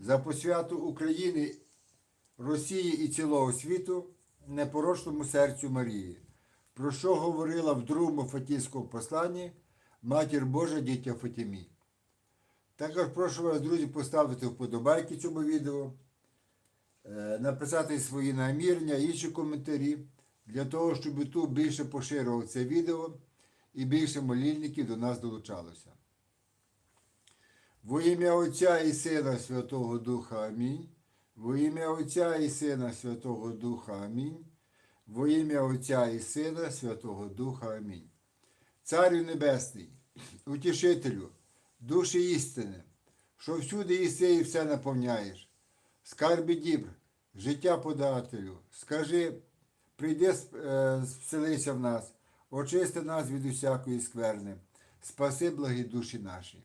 за посвяту України, Росії і цілого світу непорочному серцю Марії, про що говорила в другому Фатійському посланні Матір Божа дітя Фатімі. Також прошу вас, друзі, поставити вподобайки цьому відео, е, написати свої намірення, інші коментарі, для того, щоб YouTube більше поширював це відео і більше молільників до нас долучалося. Во ім'я Отця і Сина Святого Духа Амінь. Во ім'я Отця і Сина Святого Духа Амінь. Во ім'я Отця і Сина Святого Духа Амінь. Царю Небесний, утішителю, душі істини, що всюди іси і все наповняєш, скарбі дібр, життя подателю, скажи, прийди, е, вселися в нас, очисти нас від усякої скверни, спаси благі душі наші.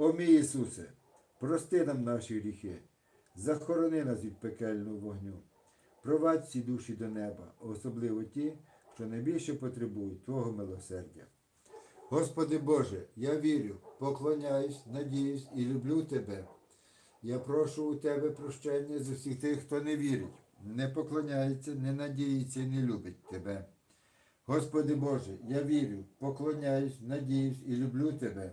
О мій Ісусе, прости нам наші гріхи, захорони нас від пекельного вогню, провадь всі душі до неба, особливо ті, що найбільше потребують Твого милосердя. Господи Боже, я вірю, поклоняюсь, надіюсь і люблю Тебе. Я прошу у Тебе прощення за всіх тих, хто не вірить, не поклоняється, не надіється і не любить Тебе. Господи Боже, я вірю, поклоняюсь, надіюсь і люблю Тебе.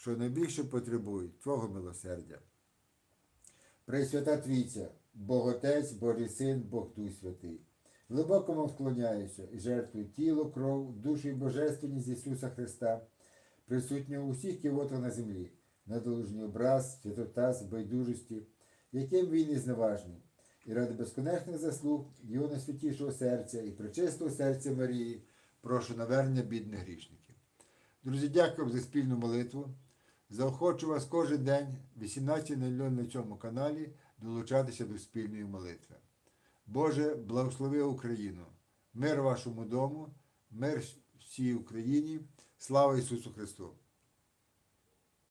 що найбільше потребують Твого милосердя. Пресвята Трійця, Бог Отець, Божий Син, Бог Дух Святий. Глибоко вам вклоняюся і жертвую тіло, кров, душу і божественність Ісуса Христа, присутнього у всіх кивотах на землі, на долужній образ, святотаз, байдужості, яким він і зневажний, і ради безконечних заслуг Його найсвятішого серця і пречистого серця Марії, прошу навернення бідних грішників. Друзі, дякую за спільну молитву. Заохочу вас кожен день, 18.00 на цьому каналі, долучатися до спільної молитви. Боже, благослови Україну, мир вашому дому, мир всій Україні, слава Ісусу Христу!